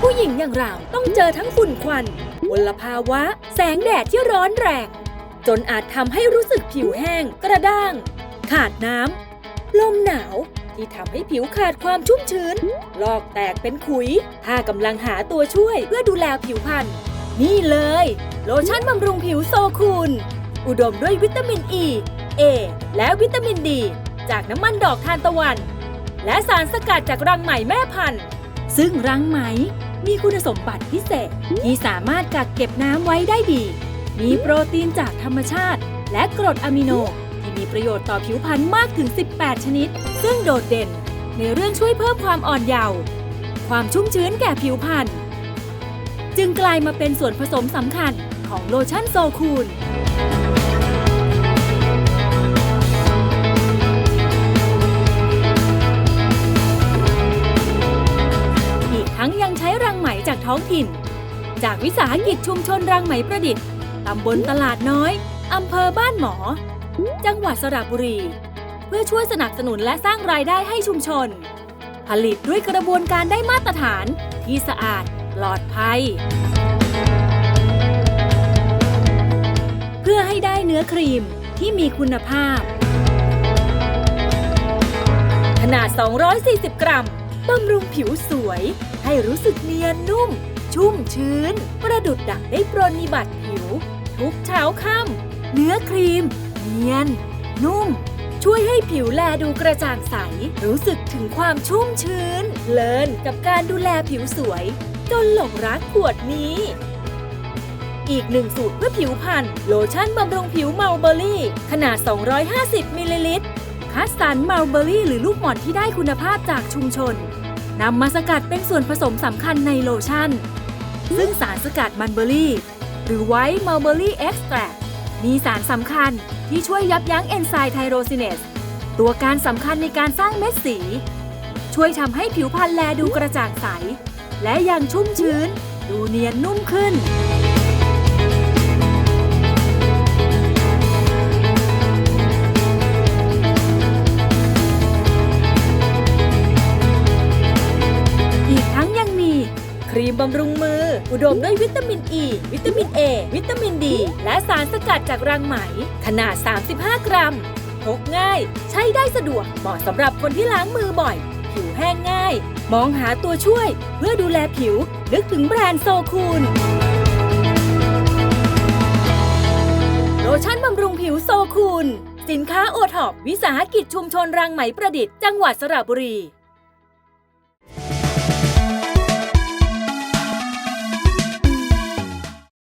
ผู้หญิงอย่างเราต้องเจอทั้งฝุ่นควันมลภาวะ แสงแดดที่ร้อนแรง จนอาจทำให้รู้สึกผิวแห้ง กระด้าง ขาดน้ำลมหนาวที่ทำให้ผิวขาดความชุ่มชื้น ลอกแตกเป็นขุย ถ้ากำลังหาตัวช่วยเพื่อดูแลผิวพรรณนี่เลย โลชั่นบำรุงผิวโซคูล อุดมด้วยวิตามินอ e, ีเอและวิตามินดี จากน้ำมันดอกทานตะวัน และสารสกัดจากรังไหมแม่พันธุ์ ซึ่งรังไหมมีคุณสมบัติพิเศษที่สามารถกักเก็บน้ำไว้ได้ดี มีโปรตีนจากธรรมชาติ และกรดอะมิโน ที่มีประโยชน์ต่อผิวพรรณมากถึง 18 ชนิด ซึ่งโดดเด่นในเรื่องช่วยเพิ่มความอ่อนเยาว์ความชุ่มชื้นแก่ผิวพรรณจึงกลายมาเป็นส่วนผสมสำคัญของโลชั่นโซคูล ท้องถิ่น จากวิสาหกิจชุมชนรังไหมประดิษฐ์ ตำบลตลาดน้อย อำเภอบ้านหมอ จังหวัดสระบุรี เพื่อช่วยสนับสนุนและสร้างรายได้ให้ชุมชน ผลิตด้วยกระบวนการได้มาตรฐานที่สะอาดปลอดภัย เพื่อให้ได้เนื้อครีมที่มีคุณภาพ ขนาด 240 กรัม บำรุงผิวสวย ให้รู้สึกเนียนนุ่ม ชุ่มชื้น ประดุดดั่งได้ปรนนิบัติผิว ทุกเช้าค่ำเนื้อครีม เนียน นุ่ม ช่วยให้ผิวแลดูกระจ่างใส รู้สึกถึงความชุ่มชื้น เลินกับการดูแลผิวสวย จนหลงรักขวดนี้อีกหนึ่งสูตรเพื่อผิวพรรณโลชั่นบำรุงผิวเมาเบอรี่ ขนาด 250 มิลลิลิตร คัสตันเมาเบอรี่ หรือลูกหม่อนที่ได้คุณภาพจากชุมชนนำมาสกัดเป็นส่วนผสมสำคัญในโลชั่น ซึ่งสารสกัดมันเบอรี่ หรือไวท์มัลเบอรี่เอ็กซ์แทรมีสารสำคัญที่ช่วยยับยั้งเอนไซม์ไทโรซินเนสตัวการสำคัญในการสร้างเม็ดสี ช่วยทำให้ผิวพรรณแลดูกระจ่างใส และยังชุ่มชื้น ดูเนียนนุ่มขึ้น ครีมบำรุงมือ อุดมด้วยวิตามินอ e, ีวิตามิน A วิตามินดี และสารสกัดจากรังไหม ขนาด 35 กรัมพกง่าย ใช้ได้สะดวกเหมาะสำหรับคนที่ล้างมือบ่อย ผิวแห้งง่าย มองหาตัวช่วย เพื่อดูแลผิว นึกถึงแบรนด์โซคูลโลชั่นบำรุงผิวโซคูลสินค้าโอท็อปวิสาหกิจชุมชนรังไหมประดิษฐ์จังหวัดสระบุรี